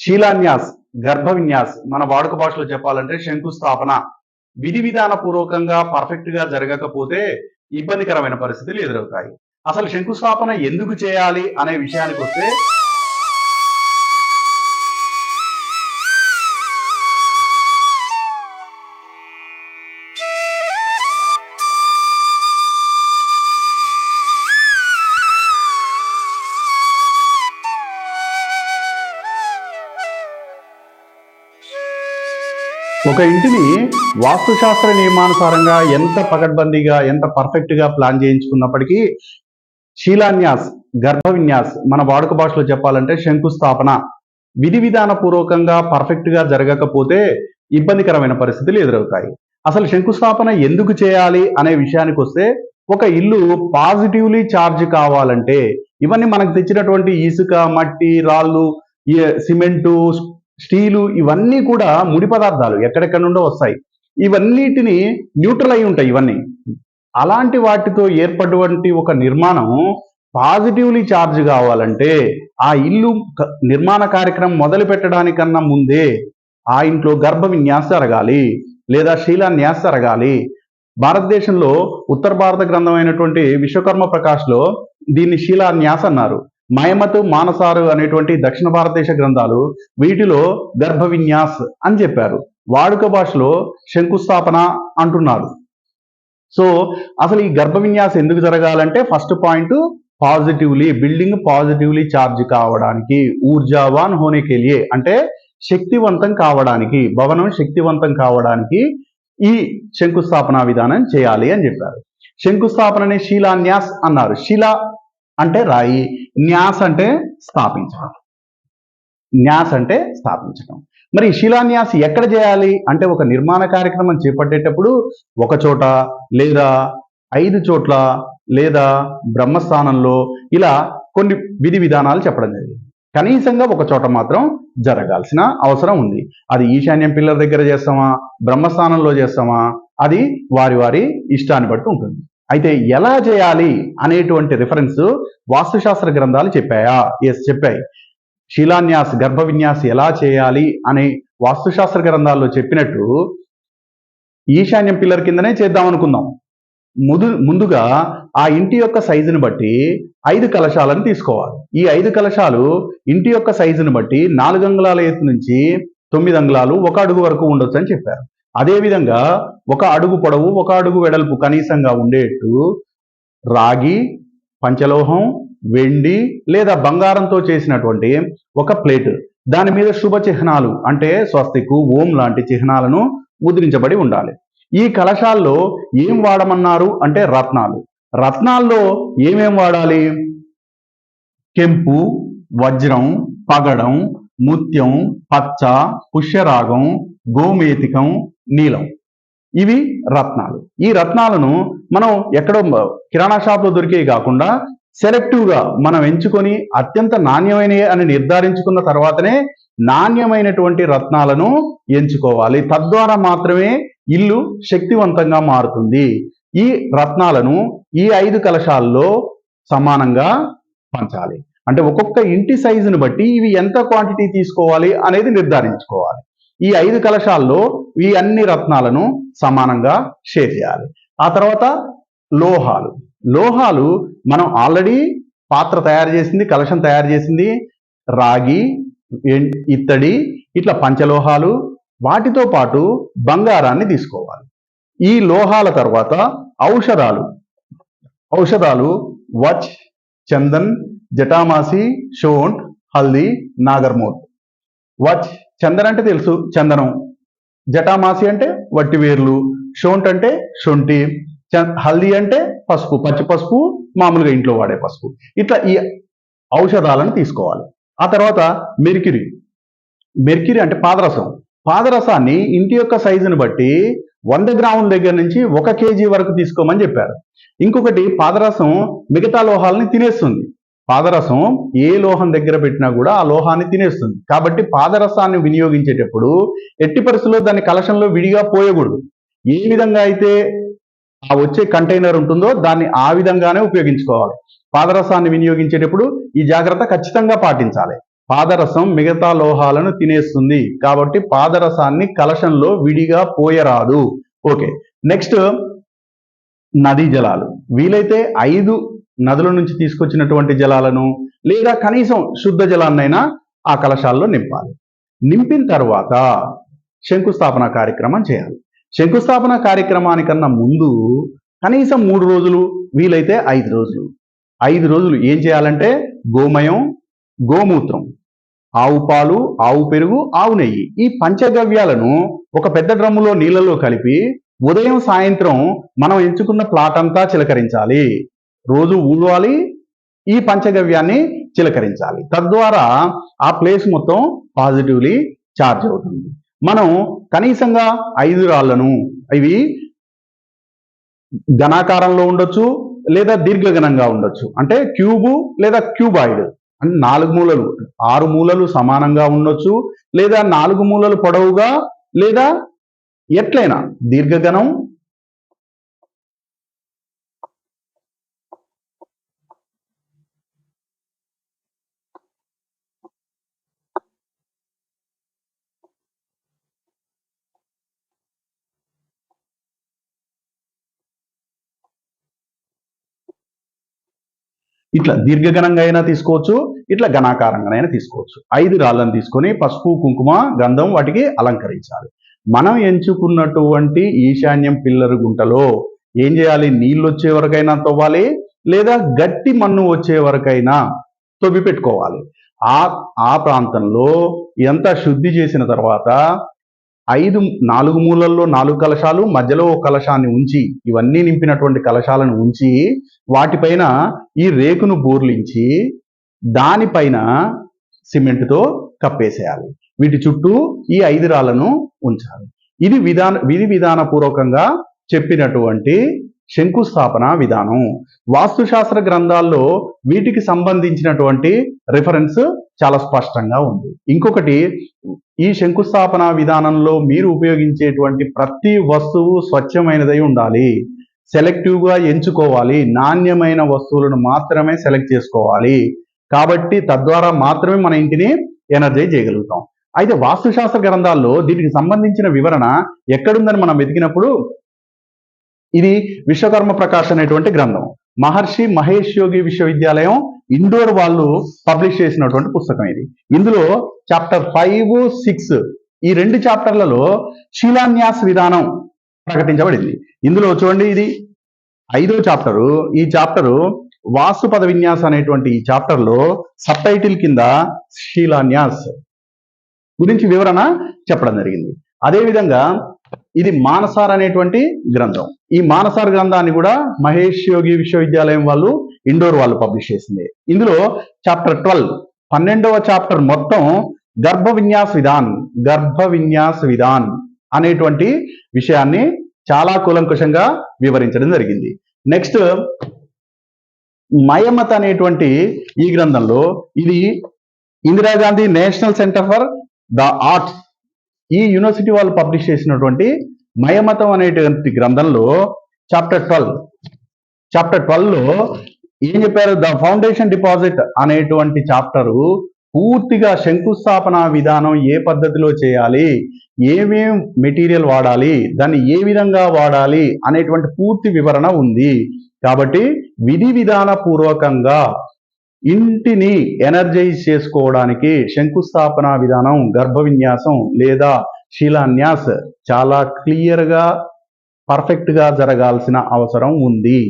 శీలాన్యాస్ గర్భ విన్యాస్ మన వాడుక భాషలో చెప్పాలంటే శంకుస్థాపన. విధి విధాన పూర్వకంగా పర్ఫెక్ట్గా జరగకపోతే ఇబ్బందికరమైన పరిస్థితులు ఎదురవుతాయి. అసలు శంకుస్థాపన ఎందుకు చేయాలి అనే విషయానికి వస్తే ఒక ఇంటిని వాస్తుశాస్త్ర నియమానుసారంగా ఎంత పకడ్బందీగా ఎంత పర్ఫెక్ట్గా ప్లాన్ చేయించుకున్నప్పటికీ శీలాన్యాస్ గర్భ విన్యాస్ మన వాడుక భాషలో చెప్పాలంటే శంకుస్థాపన. విధి విధాన పూర్వకంగా పర్ఫెక్ట్గా జరగకపోతే ఇబ్బందికరమైన పరిస్థితులు ఎదురవుతాయి. అసలు శంకుస్థాపన ఎందుకు చేయాలి అనే విషయానికి వస్తే ఒక ఇల్లు పాజిటివ్లీ ఛార్జ్ కావాలంటే ఇవన్నీ మనకు తెచ్చినటువంటి ఇసుక మట్టి రాళ్ళు సిమెంటు స్టీలు ఇవన్నీ కూడా ముడి పదార్థాలు ఎక్కడెక్కడ నుండో వస్తాయి. ఇవన్నిటిని న్యూట్రల్ అయి ఉంటాయి ఇవన్నీ. అలాంటి వాటితో ఏర్పడినటువంటి ఒక నిర్మాణం పాజిటివ్లీ ఛార్జ్ కావాలంటే ఆ ఇల్లు నిర్మాణ కార్యక్రమం మొదలు పెట్టడానికన్నా ముందే ఆ ఇంట్లో గర్భ విన్యాస జరగాలి లేదా శీలాన్యాస జరగాలి భారతదేశంలో ఉత్తర భారత గ్రంథమైనటువంటి విశ్వకర్మ ప్రకాష్లో దీన్ని శీలాన్యాస్ అన్నారు. మయమతు మానసారు అనేటువంటి దక్షిణ భారతదేశ గ్రంథాలు వీటిలో గర్భ విన్యాస్ అని చెప్పారు. వాడుక భాషలో శంకుస్థాపన అంటున్నారు. సో అసలు ఈ గర్భ విన్యాస్ ఎందుకు జరగాలంటే first point positively building positively charge కావడానికి ఊర్జావాన్ హోనే కెలియే అంటే శక్తివంతం కావడానికి భవనం శక్తివంతం కావడానికి ఈ శంకుస్థాపన విధానం చేయాలి అని చెప్పారు. శంకుస్థాపనని శిలాన్యాస్ అన్నారు. శిల అంటే రాయి. న్యాస్ అంటే స్థాపించడం. న్యాస్ అంటే స్థాపించడం. మరి ఈ శిలాన్యాస్ ఎక్కడ చేయాలి? అంటే ఒక నిర్మాణ కార్యక్రమం చేపట్టేటప్పుడు ఒక చోట లేదా ఐదు చోట్ల లేదా బ్రహ్మస్థానంలో ఇలా కొన్ని విధి విధానాలు చెప్పడం జరిగింది. కనీసంగా ఒక చోట మాత్రం జరగాల్సిన అవసరం ఉంది. అది ఈశాన్యం పిల్లర్ దగ్గర చేస్తామా? బ్రహ్మస్థానంలో చేస్తామా? అది వారి వారి ఇష్టాన్ని బట్టి ఉంటుంది. అయితే ఎలా చేయాలి అనేటువంటి రిఫరెన్స్ వాస్తుశాస్త్ర గ్రంథాలు చెప్పాయా? ఎస్ చెప్పాయి. శిలాన్యాస్ గర్భ విన్యాస్ ఎలా చేయాలి అనే వాస్తుశాస్త్ర గ్రంథాల్లో చెప్పినట్టు ఈశాన్యం పిల్లర్ కిందనే చేద్దాం అనుకుందాం. ముదు ముందుగా ఆ ఇంటి యొక్క సైజుని బట్టి ఐదు కలశాలను తీసుకోవాలి. ఈ ఐదు కలశాలు ఇంటి యొక్క సైజుని బట్టి నాలుగు అంగుళాల ఎత్తు నుంచి తొమ్మిది అంగుళాలు ఒక అడుగు వరకు ఉండొచ్చు అని చెప్పారు. అదేవిధంగా ఒక అడుగు పొడవు ఒక అడుగు వెడల్పు కనీసంగా ఉండేట్టు రాగి పంచలోహం వెండి లేదా బంగారంతో చేసినటువంటి ఒక ప్లేట్. దాని మీద శుభ చిహ్నాలు అంటే స్వస్తికు ఓం లాంటి చిహ్నాలను ముద్రించబడి ఉండాలి. ఈ కలశాల్లో ఏం వాడమన్నారు అంటే రత్నాలు. రత్నాల్లో ఏమేం వాడాలి? కెంపు వజ్రం పగడం ముత్యం పచ్చ పుష్యరాగం గోమేతికం నీలం. ఇవి రత్నాలు. ఈ రత్నాలను మనం ఎక్కడో కిరాణా షాప్లో దొరికేవి కాకుండా సెలెక్టివ్గా మనం ఎంచుకొని అత్యంత నాణ్యమైనవి అని నిర్ధారించుకున్న తర్వాతనే నాణ్యమైనటువంటి రత్నాలను ఎంచుకోవాలి. తద్వారా మాత్రమే ఇల్లు శక్తివంతంగా మారుతుంది. ఈ రత్నాలను ఈ ఐదు కలశాల్లో సమానంగా పంచాలి. అంటే ఒక్కొక్క ఇంటి సైజుని బట్టి ఇవి ఎంత క్వాంటిటీ తీసుకోవాలి అనేది నిర్ధారించుకోవాలి. ఈ ఐదు కలశాల్లో ఈ అన్ని రత్నాలను సమానంగా షేర్ చేయాలి. ఆ తర్వాత లోహాలు. లోహాలు మనం ఆల్రెడీ పాత్ర తయారు చేసింది కలశం తయారు చేసింది రాగి ఇత్తడి ఇట్లా పంచలోహాలు వాటితో పాటు బంగారాన్ని తీసుకోవాలి. ఈ లోహాల తర్వాత ఔషధాలు. ఔషధాలు వచ్ చందన్ జటామాసి షోంట్ హల్దీ నాగర్మోట్ వచ్ చందన్ అంటే తెలుసు చందనం. జటామాసి అంటే వట్టి వేర్లు షోంట్ అంటే శొంఠి చ- హల్దీ అంటే పసుపు పచ్చి పసుపు మామూలుగా ఇంట్లో వాడే పసుపు. ఇట్లా ఈ ఔషధాలను తీసుకోవాలి. ఆ తర్వాత మెర్క్యూరీ. మెర్క్యూరీ అంటే పాదరసం. పాదరసాన్ని ఇంటి యొక్క సైజుని బట్టి వంద గ్రాముల దగ్గర నుంచి ఒక కేజీ వరకు తీసుకోమని చెప్పారు. ఇంకొకటి పాదరసం మిగతా లోహాలని తినేస్తుంది. పాదరసం ఏ లోహం దగ్గర పెట్టినా కూడా ఆ లోహాన్ని తినేస్తుంది. కాబట్టి పాదరసాన్ని వినియోగించేటప్పుడు ఎట్టి పరిస్థితుల్లో దాన్ని కలశంలో విడిగా పోయకూడదు. ఏ విధంగా అయితే ఆ వచ్చే కంటైనర్ ఉంటుందో దాన్ని ఆ విధంగానే ఉపయోగించుకోవాలి. పాదరసాన్ని వినియోగించేటప్పుడు ఈ జాగ్రత్త ఖచ్చితంగా పాటించాలి. పాదరసం మిగతా లోహాలను తినేస్తుంది. కాబట్టి పాదరసాన్ని కలశంలో విడిగా పోయరాదు. ఓకే. నెక్స్ట్ నదీ జలాలు. వీలైతే ఐదు నదుల నుంచి తీసుకొచ్చినటువంటి జలాలను లేదా కనీసం శుద్ధ జలాన్నైనా ఆ కలశాల్లో నింపాలి. నింపిన తర్వాత శంకుస్థాపన కార్యక్రమం చేయాలి. శంకుస్థాపన కార్యక్రమానికన్నా ముందు కనీసం మూడు రోజులు వీలైతే ఐదు రోజులు. ఐదు రోజులు ఏం చేయాలంటే గోమయం గోమూత్రం ఆవు పాలు ఆవు పెరుగు ఆవు నెయ్యి ఈ పంచగవ్యాలను ఒక పెద్ద డ్రమ్ములో నీళ్ళలో కలిపి ఉదయం సాయంత్రం మనం ఎంచుకున్న ప్లాట్ అంతా చిలకరించాలి. రోజు ఊడవాలి ఈ పంచగవ్యాన్ని చిలకరించాలి. తద్వారా ఆ ప్లేస్ మొత్తం పాజిటివ్లీ ఛార్జ్ అవుతుంది. మనం కనీసంగా ఐదు రాళ్ళను ఇవి ఘనాకారంలో ఉండొచ్చు లేదా దీర్ఘఘనంగా ఉండొచ్చు. అంటే క్యూబు లేదా క్యూబాయిడ్. అంటే నాలుగు మూలలు ఆరు మూలలు సమానంగా ఉండొచ్చు లేదా నాలుగు మూలలు పొడవుగా లేదా ఎట్లయినా దీర్ఘఘనం ఇట్లా దీర్ఘగణంగా అయినా తీసుకోవచ్చు ఇట్లా ఘనాకారంగా అయినా తీసుకోవచ్చు. ఐదు రాళ్ళను తీసుకొని పసుపు కుంకుమ గంధం వాటికి అలంకరించాలి. మనం ఎంచుకున్నటువంటి ఈశాన్యం పిల్లరు గుంటలో ఏం చేయాలి? నీళ్ళు వచ్చే వరకైనా తవ్వాలి లేదా గట్టి మన్ను వచ్చే వరకైనా తవ్వి పెట్టుకోవాలి. ఆ ఆ ప్రాంతంలో ఎంత శుద్ధి చేసిన తర్వాత ఐదు నాలుగు మూలల్లో నాలుగు కలశాలు మధ్యలో ఒక కలశాన్ని ఉంచి ఇవన్నీ నింపినటువంటి కలశాలను ఉంచి వాటిపైన ఈ రేకును బోర్లించి దానిపైన సిమెంట్తో కప్పేసేయాలి. వీటి చుట్టూ ఈ ఐదు రాళ్ళను ఉంచాలి. ఇది విధాన విధి విధానపూర్వకంగా చెప్పినటువంటి శంకుస్థాపన విధానం. వాస్తుశాస్త్ర గ్రంథాల్లో వీటికి సంబంధించినటువంటి రిఫరెన్స్ చాలా స్పష్టంగా ఉంది. ఇంకొకటి ఈ శంకుస్థాపన విధానంలో మీరు ఉపయోగించేటువంటి ప్రతి వస్తువు స్వచ్ఛమైనదై ఉండాలి. సెలెక్టివ్గా ఎంచుకోవాలి. నాణ్యమైన వస్తువులను మాత్రమే సెలెక్ట్ చేసుకోవాలి. కాబట్టి తద్వారా మాత్రమే మన ఇంటిని ఎనర్జైజ్ చేయగలుగుతాం. అయితే వాస్తుశాస్త్ర గ్రంథాల్లో దీనికి సంబంధించిన వివరణ ఎక్కడుందని మనం వెతికినప్పుడు ఇది విశ్వకర్మ ప్రకాశ్ అనేటువంటి గ్రంథం. మహర్షి మహేష్ యోగి విశ్వవిద్యాలయం ఇండోర్ వాళ్ళు పబ్లిష్ చేసినటువంటి పుస్తకం ఇది. ఇందులో చాప్టర్ ఫైవ్ సిక్స్ ఈ రెండు చాప్టర్లలో శిలాన్యాస్ విధానం ప్రకటించబడింది. ఇందులో చూడండి ఇది. ఐదో చాప్టరు. ఈ చాప్టరు వాస్తు పద విన్యాస్ అనేటువంటి ఈ చాప్టర్లో సబ్ టైటిల్ కింద శిలాన్యాస్ గురించి వివరణ చెప్పడం జరిగింది. అదేవిధంగా ఇది మానసార్ అనేటువంటి గ్రంథం. ఈ మానసార్ గ్రంథాన్ని కూడా మహేష్ యోగి విశ్వవిద్యాలయం వాళ్ళు ఇండోర్ వాళ్ళు పబ్లిష్ చేసింది. ఇందులో చాప్టర్ ట్వెల్వ్ పన్నెండవ చాప్టర్ మొత్తం గర్భ విన్యాస్ విధాన్ గర్భ విన్యాస్ విధాన్ అనేటువంటి విషయాన్ని చాలా కూలంకుషంగా వివరించడం జరిగింది. నెక్స్ట్ మయమత అనేటువంటి ఈ గ్రంథంలో ఇది Indira Gandhi national centre for the arts ఈ యూనివర్సిటీ వాళ్ళు పబ్లిష్ చేసినటువంటి మయమతం అనేటువంటి గ్రంథంలో చాప్టర్ ట్వెల్వ్ చాప్టర్ ట్వెల్వ్లో ఏం చెప్పారు? ద ఫౌండేషన్ డిపాజిట్ అనేటువంటి చాప్టరు పూర్తిగా శంకుస్థాపన విధానం ఏ పద్ధతిలో చేయాలి? ఏమేం మెటీరియల్ వాడాలి? దాన్ని ఏ విధంగా వాడాలి? అనేటువంటి పూర్తి వివరణ ఉంది. కాబట్టి విధి విధాన పూర్వకంగా ఇంటిని ఎనర్జైజ్ చేసుకోవడానికి శంకుస్థాపన విధానం గర్భ విన్యాసం లేదా శిలాన్యాస్ చాలా క్లియర్గా పర్ఫెక్ట్గా జరగాల్సిన అవసరం ఉంది.